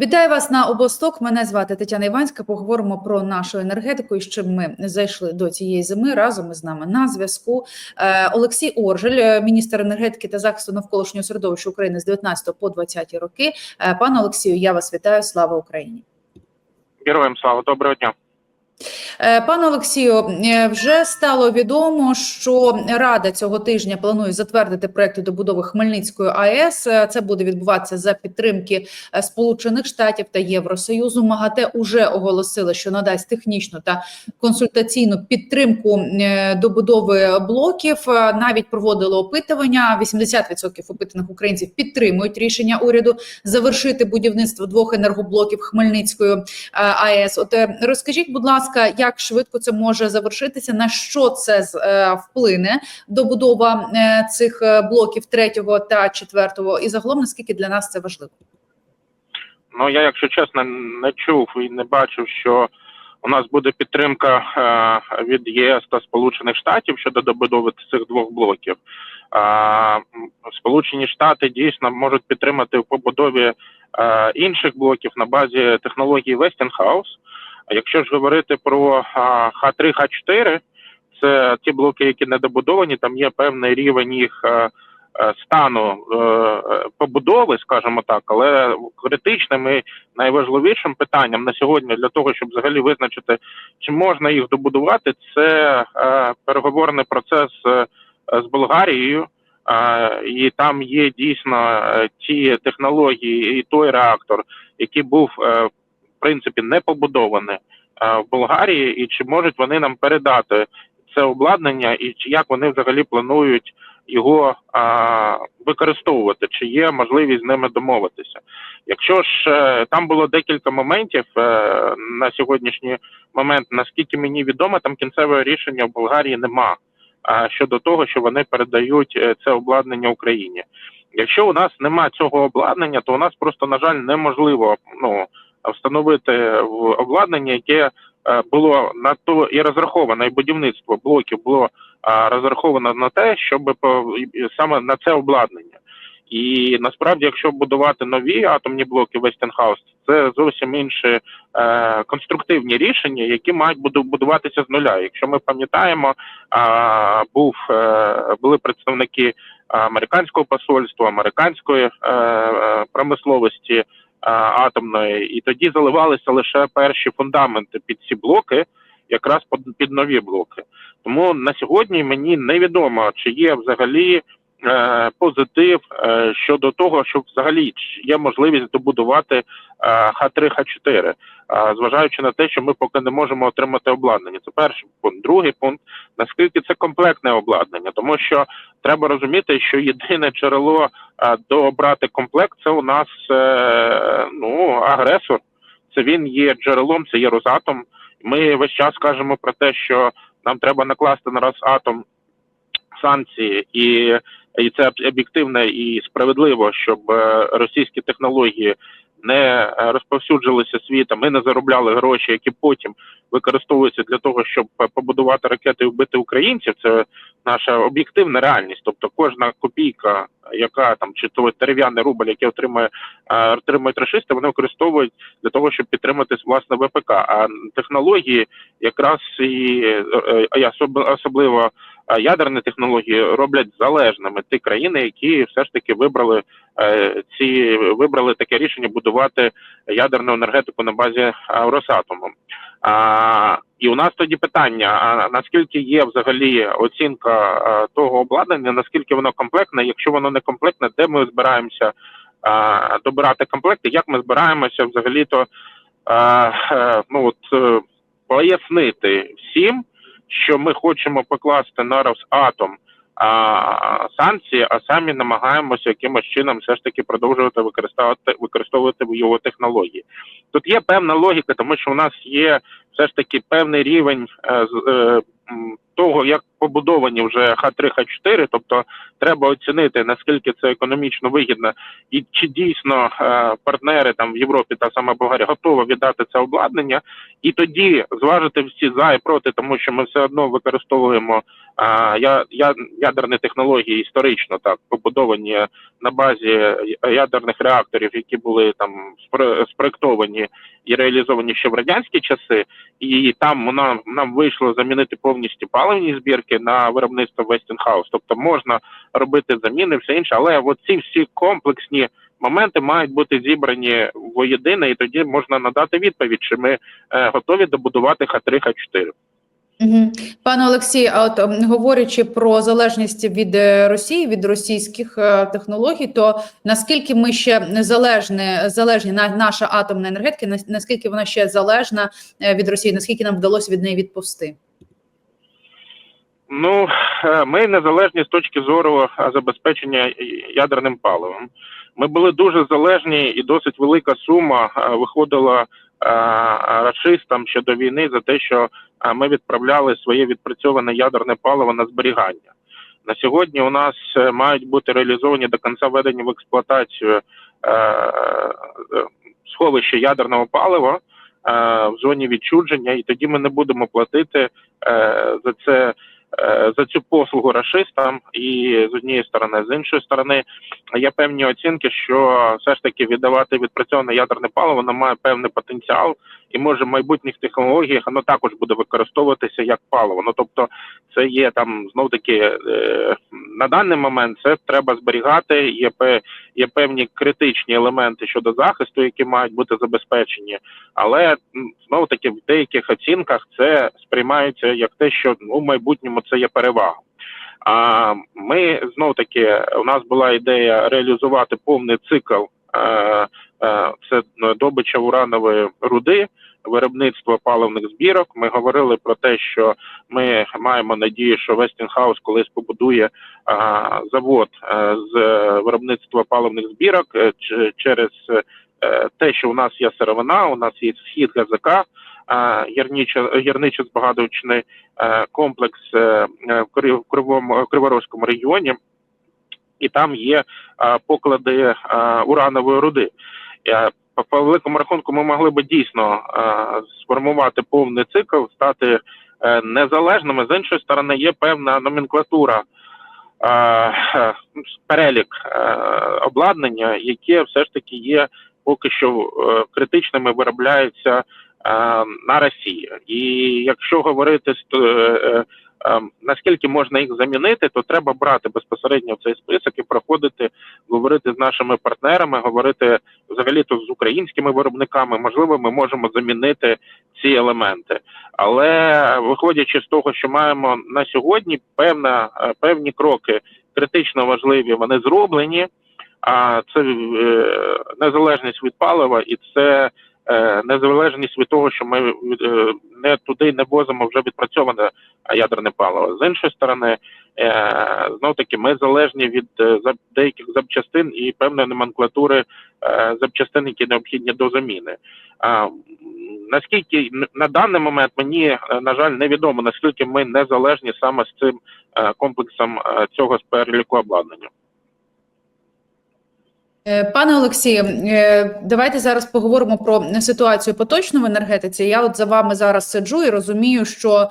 Вітаю вас на обосток. Мене звати Тетяна Іванська. Поговоримо про нашу енергетику і чим ми зайшли до цієї зими. Разом із нами на зв'язку Е, Олексій Оржель, е, міністр енергетики та захисту навколишнього середовища України з 19 по 20 роки. Е, Пане Олексію, я вас вітаю. Слава Україні. Героям слава, доброго дня. Е, Пане Олексію, е, вже стало відомо, що Рада цього тижня планує затвердити проекти добудови Хмельницької АЕС. Е, Це буде відбуватися за підтримки Сполучених Штатів та Євросоюзу. МАГАТЕ уже оголосила, що надасть технічну та консультаційну підтримку добудови блоків. Навіть проводили опитування. 80% опитаних українців підтримують рішення уряду завершити будівництво двох енергоблоків Хмельницької АЕС. От розкажіть, будь ласка, як швидко це може завершитися? На що це е, вплине добудова е, цих е, блоків третього та четвертого, і загалом наскільки для нас це важливо? Ну я, якщо чесно, не чув і не бачив, що у нас буде підтримка е, від ЄС та Сполучених Штатів щодо добудови цих двох блоків. Е, Сполучені Штати дійсно можуть підтримати в побудові е, інших блоків на базі технології Westinghouse. А якщо ж говорити про е, Х3, Х4, це ті блоки, які не добудовані, там є певний рівень їх. е, е, стану е, побудови, скажімо так, але критичним і найважливішим питанням на сьогодні для того, щоб взагалі визначити, чи можна їх добудувати, це переговорний процес з Болгарією. І там є дійсно ті технології і той реактор, який був принципі не побудований е, в Болгарії, і чи можуть вони нам передати це обладнання, і чи як вони взагалі планують його а, використовувати, чи є можливість з ними домовитися. Якщо ж е, там було декілька моментів е, на сьогоднішній момент, наскільки мені відомо, там кінцевого рішення в Болгарії нема щодо того, що вони передають це обладнання Україні. Якщо у нас нема цього обладнання, то у нас просто на жаль неможливо ну встановити обладнання, яке е, було на то і розраховане, і будівництво блоків було розраховано на те, щоб саме на це обладнання. І насправді, якщо будувати нові атомні блоки Westinghouse, це зовсім інші е, конструктивні рішення, які мають будуватися з нуля. Якщо ми пам'ятаємо, а, був е, були представники американського посольства, американської е, е, промисловості е, атомної, і тоді заливалися лише перші фундаменти під ці блоки, якраз під, нові блоки. Тому на сьогодні мені невідомо, чи є взагалі е, позитив е, щодо того, що взагалі є можливість добудувати е, Х3, Х4, е, зважаючи на те, що ми поки не можемо отримати обладнання. Це перший пункт. Другий пункт наскільки це комплектне обладнання, тому що треба розуміти, що єдине джерело е, добрати комплект це у нас е, ну агресор. Це він є джерелом, це є Росатом. Ми весь час кажемо про те, що нам треба накласти на Росатом санкції, і, і це об'єктивно і справедливо, щоб е, російські технології не е, розповсюджилися світом, ми не заробляли гроші, які потім використовуються для того, щоб побудувати ракети і вбити українців. Це наша об'єктивна реальність. Тобто кожна копійка, яка там чи то дерев'яний рубль, який отримує е, отримують рашисти, вони використовують для того, щоб підтримати власне ВПК. А технології якраз і, і особ- особливо ядерні технології роблять залежними ті країни, які все ж таки вибрали е, ці вибрали таке рішення будувати ядерну енергетику на базі е, Росатому. А, і у нас тоді питання: а наскільки є взагалі оцінка а, того обладнання, наскільки воно комплектне? Якщо воно не комплектне, де ми збираємося а, добирати комплекти? Як ми збираємося взагалі-то а, е, ну от е, пояснити всім, що ми хочемо покласти на Росатом а, санкції, а самі намагаємося якимось чином все ж таки продовжувати використовувати використовувати його технології. Тут є певна логіка, тому що у нас є все ж таки певний рівень е, е, того, як побудовані вже Х3, Х4, тобто треба оцінити наскільки це економічно вигідно, і чи дійсно е, партнери там в Європі та саме Болгарія готова віддати це обладнання, і тоді зважити всі за і проти, тому що ми все одно використовуємо а, я, я, ядерні технології історично так побудовані на базі ядерних реакторів, які були там спро- спроектовані і реалізовані ще в радянські часи, і там нам, нам вийшло замінити повністю паливні збірки на виробництво Westinghouse. Тобто можна робити заміни, все інше, але от ці всі комплексні моменти мають бути зібрані воєдине, і тоді можна надати відповідь, чи ми е, готові добудувати Х3, Х4. Угу. Пане Олексій, а от говорячи про залежність від е, Росії, від російських е, технологій, то наскільки ми ще незалежні, залежні на наша атомна енергетика, наскільки вона ще залежна е, від Росії, наскільки нам вдалося від неї відповсти? Ну, е, ми незалежні з точки зору е, забезпечення ядерним паливом. Ми були дуже залежні, і досить велика сума е, виходила рашистам ще до війни за те, що ми відправляли своє відпрацьоване ядерне паливо на зберігання. На сьогодні у нас мають бути реалізовані до кінця введення в експлуатацію е, е, сховища ядерного палива в зоні відчудження, і тоді ми не будемо платити за це за цю послугу расистам, і з однієї сторони, з іншої сторони, є певні оцінки, що все ж таки віддавати відпрацьоване ядерне паливо воно має певний потенціал, і може в майбутніх технологіях воно також буде використовуватися як паливо. Ну тобто, це є там знов таки е, на даний момент це треба зберігати. Є є певні критичні елементи щодо захисту, які мають бути забезпечені, але знову таки в деяких оцінках це сприймається як те, що ну, в майбутньому це є перевага. А ми знов таки у нас була ідея реалізувати повний цикл. е, е, Це добича уранової руди, виробництво паливних збірок. Ми говорили про те, що ми маємо надію, що Westinghouse колись побудує а, завод е, з виробництва паливних збірок е, через е, те, що у нас є сировина, у нас є схід гірничо гірничо е, комплекс в Кри- в Кривому Криворозькому регіоні, і там є поклади уранової руди. По, великому рахунку, ми могли би дійсно е, сформувати повний цикл, стати е, незалежними. З іншої сторони, є певна номенклатура. е, Перелік обладнання, яке все ж таки є поки що критичними, виробляється на Росії. І якщо говорити з- наскільки можна їх замінити, то треба брати безпосередньо цей список і проходити, говорити з нашими партнерами, говорити взагалі то з українськими виробниками. Можливо, ми можемо замінити ці елементи. Але виходячи з того, що маємо на сьогодні, певна е, певні кроки критично важливі, вони зроблені. А це е, незалежність від палива, і це незалежність від того, що ми е, не туди не возимо вже відпрацьоване ядерне паливо. З іншої сторони, е, знов таки ми залежні від е, деяких запчастин і певної номенклатури е, запчастин, які необхідні до заміни. Наскільки на даний момент мені е, на жаль невідомо наскільки ми незалежні саме з цим е, комплексом е, цього з переліку обладнання. Е, Пане Олексію, е, давайте зараз поговоримо про ситуацію поточну в енергетиці. Я от за вами зараз сиджу і розумію, що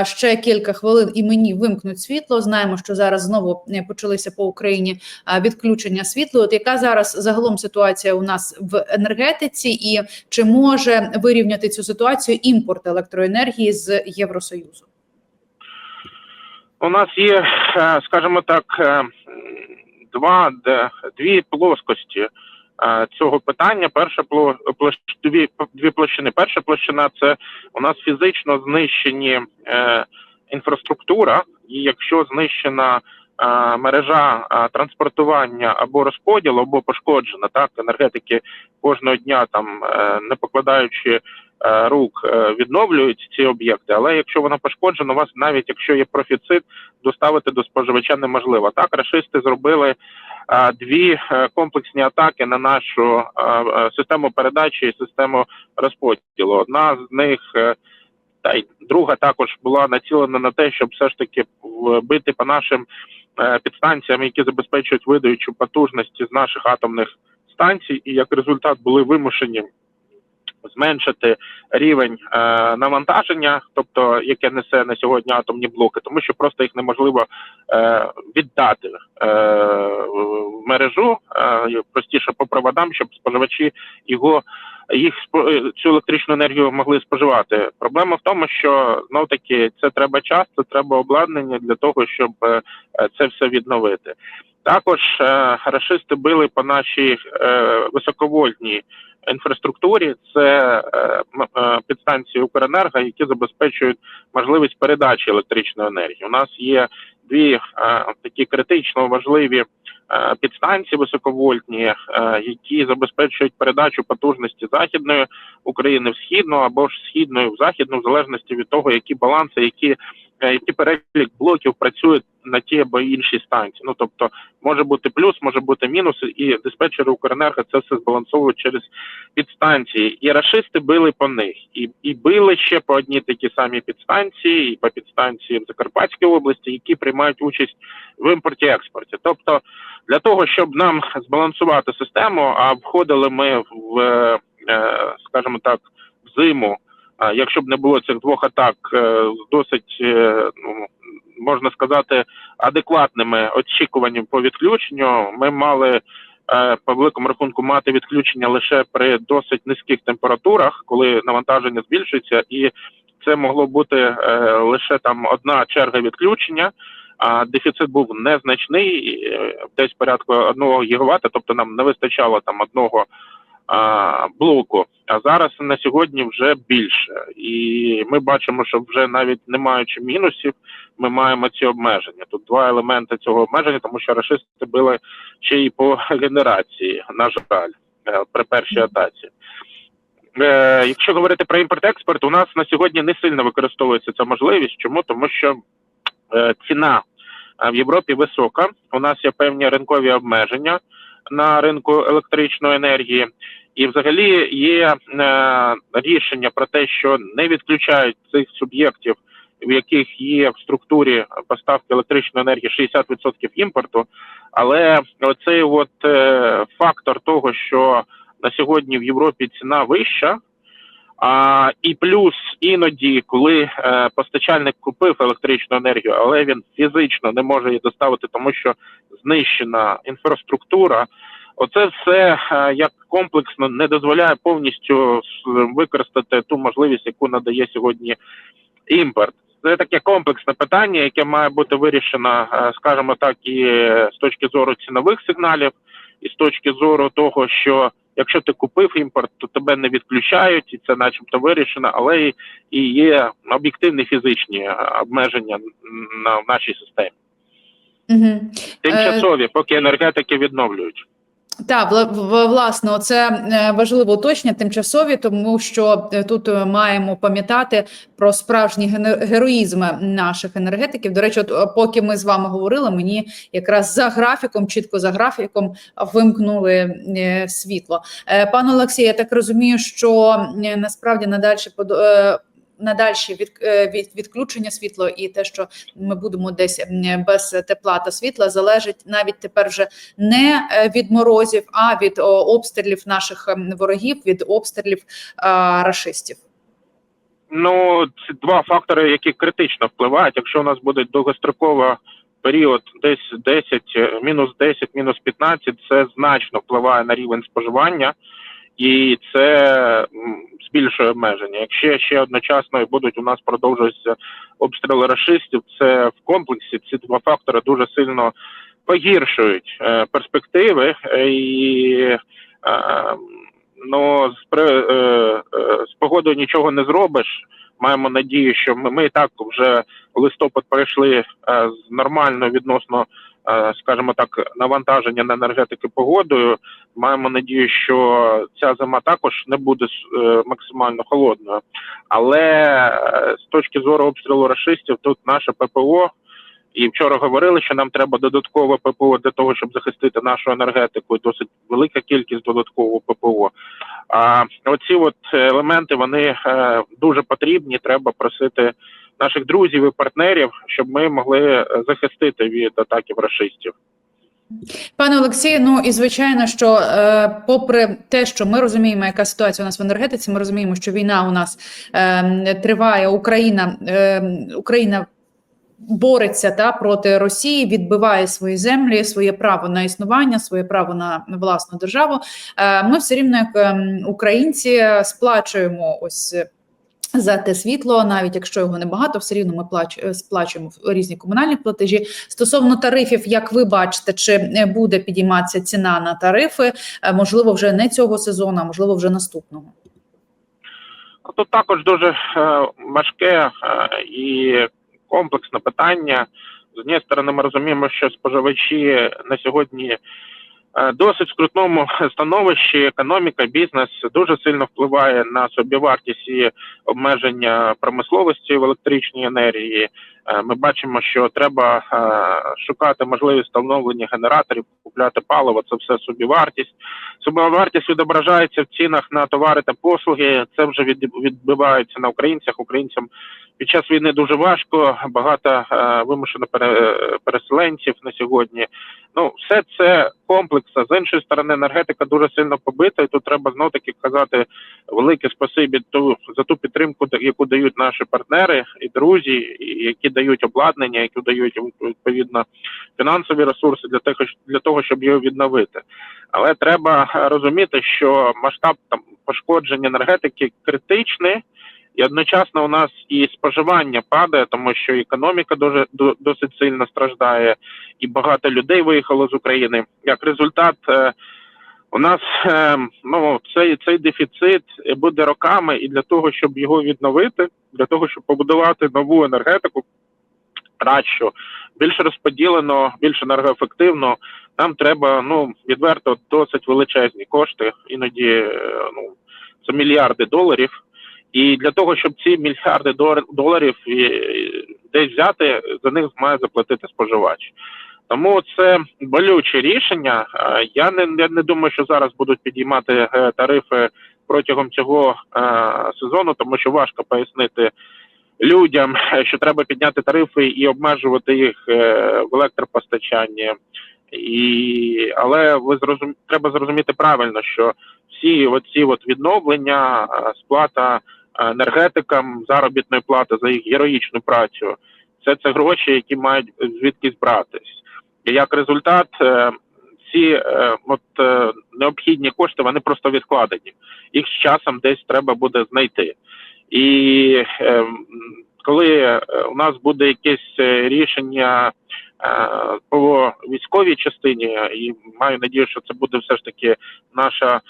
е, ще кілька хвилин і мені вимкнуть світло. Знаємо, що зараз знову почалися по Україні відключення світла. От яка зараз загалом ситуація у нас в енергетиці, і чи може вирівняти цю ситуацію імпорт електроенергії з Євросоюзу? У нас є, скажімо так, два дві плоскості е, цього питання. Перша пло- площ, дві, дві площини. Перша площина це у нас фізично знищені е, інфраструктура, і якщо знищена е, мережа транспортування або розподілу, або пошкоджена, так енергетики кожного дня там не покладаючи рук е, відновлюють ці об'єкти, але якщо вона пошкоджена, у вас навіть якщо є профіцит, доставити до споживача неможливо. Так, рашисти зробили е, дві е, комплексні атаки на нашу е, е, систему передачі і систему розподілу. Одна з них е, та й друга також була націлена на те, щоб все ж таки бити по нашим е, підстанціям, які забезпечують видаючу потужності з наших атомних станцій, і як результат були вимушені зменшити рівень е, навантаження, тобто яке несе на сьогодні атомні блоки, тому що просто їх неможливо е, віддати е, в мережу е, простіше по проводам, щоб споживачі його їх е, цю електричну енергію могли споживати. Проблема в тому, що знов таки це треба час, це треба обладнання для того, щоб е, це все відновити. Також е, рашисти били по нашій е, високовольтній інфраструктурі. Це е, е, підстанції Укренерго, які забезпечують можливість передачі електричної енергії. У нас є дві е, такі критично важливі підстанції високовольтні, які забезпечують передачу потужності західної України в східну або ж східної в західну, в залежності від того, які баланси, які, е, які перелік блоків працюють на ті або інші станції. Ну тобто може бути плюс, може бути мінус, і диспетчери Укренерго це все збалансовують через підстанції. І рашисти били по них, і, і били ще по одній такі самі підстанції, і по підстанції в Закарпатській області, які приймають участь в імпорті-експорті. Тобто, для того, щоб нам збалансувати систему, а входили ми в, е, скажімо так, в зиму. Якщо б не було цих двох атак е, з досить е, ну, можна сказати адекватними очікуваннями по відключенню, ми мали е, по великому рахунку мати відключення лише при досить низьких температурах, коли навантаження збільшується, і це могло бути лише там одна черга відключення. А дефіцит був незначний, десь порядку 1 гігавата, тобто нам не вистачало там одного блоку. А зараз на сьогодні вже більше, і ми бачимо, що вже навіть не маючи мінусів, ми маємо ці обмеження. Тут два елементи цього обмеження, тому що рашисти били ще й по генерації, на жаль, е, при першій атаці. Е, якщо говорити про імпорт-експорт, у нас на сьогодні не сильно використовується ця можливість. Чому? Тому що е, ціна е, в Європі висока. У нас є певні ринкові обмеження на ринку електричної енергії, і взагалі є е, рішення про те, що не відключають цих суб'єктів, в яких є в структурі поставки електричної енергії 60% імпорту. Але оцей от е, фактор того, що на сьогодні в Європі ціна вища. А, і плюс іноді, коли е, постачальник купив електричну енергію, але він фізично не може її доставити, тому що знищена інфраструктура. Оце все е, як комплексно не дозволяє повністю використати ту можливість, яку надає сьогодні імпорт. Це таке комплексне питання, яке має бути вирішено, е, скажімо так, і з точки зору цінових сигналів, і з точки зору того, що якщо ти купив імпорт, то тебе не відключають, і це начебто вирішено, але і- є об'єктивні фізичні е, обмеження на в нашій системі. Угу. Тимчасові, поки енергетики відновлюють. Так, вла- власне, це важливо уточнення тимчасові, тому що е, тут е, маємо пам'ятати про справжній гене- героїзм наших енергетиків. До речі, от е, поки ми з вами говорили, мені якраз за графіком, чітко за графіком, вимкнули світло. Пане Олексій, я так розумію, що насправді надальше надальші від, е, від відключення світла і те, що ми будемо десь без тепла та світла, залежить навіть тепер вже не е, від морозів, а від обстрілів наших ворогів, від обстрілів а, рашистів. Ну, це два фактори, які критично впливають. Якщо у нас буде довгостроковий період, десь 10, е, мінус 10, мінус 15, це значно впливає на рівень споживання, і це збільшує обмеження. Якщо ще одночасно і будуть у нас продовжуватися обстріли рашистів, це в комплексі ці два фактори дуже сильно погіршують е, перспективи е, і. Е, Ну, з, при, з погодою нічого не зробиш. Маємо надію, що ми, ми і так вже листопад перейшли з нормально відносно, скажімо так, навантаження на енергетики погодою. Маємо надію, що ця зима також не буде е, максимально холодною. Але е, з точки зору обстрілу рашистів, тут наше ППО І вчора говорили, що нам треба додаткове ППО для того, щоб захистити нашу енергетику. Досить велика кількість додаткового ППО. А оці от елементи вони е, дуже потрібні. Треба просити наших друзів і партнерів, щоб ми могли е, захистити від атаків рашистів. Пане Олексію, ну і звичайно, що е, попри те, що ми розуміємо, яка ситуація у нас в енергетиці, ми розуміємо, що війна у нас е, триває. Україна е, Україна бореться та проти Росії, відбиває свої землі, своє право на існування, своє право на власну державу. Е, ми все рівно, як е, українці, сплачуємо ось. За те світло, навіть якщо його небагато, все рівно ми плач, е, сплачуємо різні комунальні платежі. Стосовно тарифів, як ви бачите, чи е, буде підійматися ціна на тарифи? Е, Можливо, вже не цього сезону, а можливо, вже наступного. Тут також дуже важке і комплексне питання. З однієї сторони, ми розуміємо, що споживачі на сьогодні досить скрутному становищі. Економіка, бізнес дуже сильно впливає на собівартість і обмеження промисловості в електричній енергії. Е, Ми бачимо, що треба е, шукати можливість встановлення генераторів, купляти паливо. Це все собівартість. Собівартість відображається в цінах на товари та послуги. Це вже відбивається на українцях. Українцям під час війни дуже важко. Багато е, вимушено пере- переселенців на сьогодні. Ну, все це комплекс. З іншої сторони, енергетика дуже сильно побита, і тут треба знов таки казати велике спасибі ту за ту підтримку, яку дають наші партнери і друзі, які дають обладнання, які дають відповідно фінансові ресурси для того, для того, щоб його відновити. Але треба розуміти, що масштаб там пошкодження енергетики критичний, і одночасно у нас і споживання падає, тому що економіка дуже до- досить сильно страждає, і багато людей виїхало з України. Як результат, е, у нас е, ну цей цей дефіцит буде роками, і для того, щоб його відновити, для того, щоб побудувати нову енергетику, кращу, більш розподілено, більш енергоефективно, нам треба ну відверто досить величезні кошти, іноді е, ну це мільярди доларів. І для того, щоб ці мільярди доларів десь взяти, за них має заплатити споживач. Тому це болюче рішення. Я не, я не думаю, що зараз будуть підіймати е, тарифи протягом цього е, сезону, тому що важко пояснити людям, е, що треба підняти тарифи і обмежувати їх е, в електропостачанні. І але ви зрозум... треба зрозуміти правильно, що всі оці от відновлення, сплата енергетикам, заробітної плати за їх героїчну працю, це це гроші, які мають звідкись братись. І як результат, ці е, от необхідні кошти вони просто відкладені. Їх з часом десь треба буде знайти. І е, коли е, у нас буде якесь е, рішення е, по військовій частині, і маю надію, що це буде все ж таки наша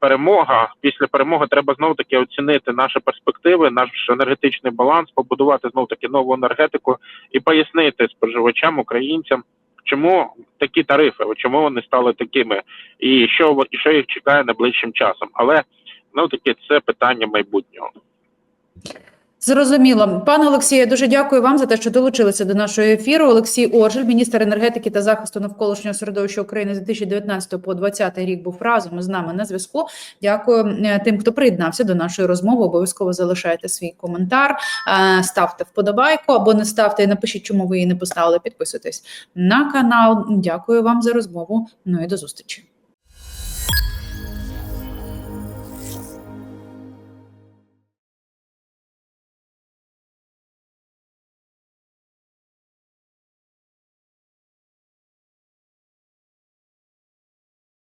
перемога. Після перемоги треба знов таки оцінити наші перспективи, наш енергетичний баланс, побудувати знов таки нову енергетику і пояснити споживачам, українцям. Чому такі тарифи? Чому вони стали такими, і що і що їх чекає найближчим часом? Але ну таки це питання майбутнього. Зрозуміло, пане Олексію, дуже дякую вам за те, що долучилися до нашого ефіру. Олексій Оржель, міністр енергетики та захисту навколишнього середовища України з 2019 по 2020 рік, був разом з нами на зв'язку. Дякую е, тим, хто приєднався до нашої розмови. Обов'язково залишайте свій коментар, е, ставте вподобайку або не ставте і напишіть, чому ви її не поставили. Підписуйтесь на канал. Дякую вам за розмову. Ну і до зустрічі.